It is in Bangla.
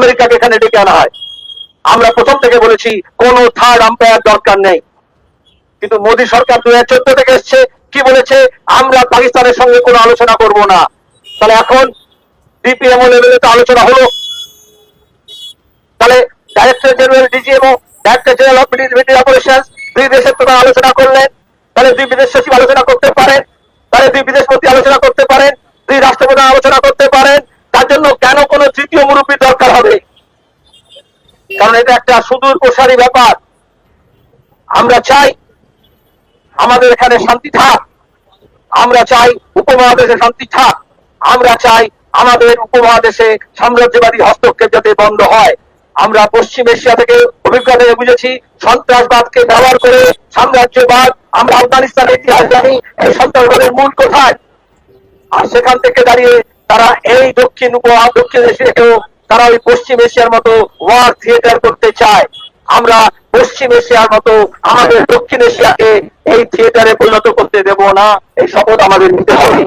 আমেরিকাকে এখানে ডেকে আনা হয়। আমরা প্রথম থেকে বলেছি, কোন থার্ড আম্পায়ার দরকার নেই। কিন্তু মোদী সরকার দু হাজার চোদ্দ থেকে এসছে, কি বলেছে? আমরা পাকিস্তানের সঙ্গে কোনো আলোচনা করব না। তাহলে এখন ডিপিএমও লেভেলে তো আলোচনা হলো। তাহলে director general DGMO director general of military operation দুই দেশের তো আলোচনা করলেন। তাহলে দুই বিদেশ সচিব আলোচনা করতে পারেন। তাহলে দুই বিদেশ মন্ত্রী আলোচনা করতে পারেন। দুই রাষ্ট্রপ্রধান আলোচনা করতে পারেন। জন্য কেন কোনো তৃতীয় মুরব্বী দরকার হবে? কারণ এটা একটা সুদূর প্রসারী ব্যাপার। আমরা চাই আমাদের এখানে শান্তি থাক। আমরা চাই উপমহাদেশে শান্তি থাক। আমরা চাই আমাদের উপমহাদেশে সাম্রাজ্যবাদী হস্তক্ষেপ যাতে বন্ধ হয়। আমরা পশ্চিম এশিয়া থেকে অভিজ্ঞতা বুঝেছি, সন্ত্রাসবাদকে ব্যবহার করে সাম্রাজ্যবাদ, আমরা আফগানিস্তানের ইতিহাস জানি, এই সন্ত্রাসবাদের মূল কোথায়? আর সেখান থেকে দাঁড়িয়ে তারা এই দক্ষিণ দক্ষিণ এশিয়াকেও তারা ওই পশ্চিম এশিয়ার মতো ওয়ার থিয়েটার করতে চায়। আমরা পশ্চিম এশিয়ার মতো আমাদের দক্ষিণ এশিয়াকে এই থিয়েটারে পরিণত করতে দেব না, এই শপথ আমাদের নিতে হবে।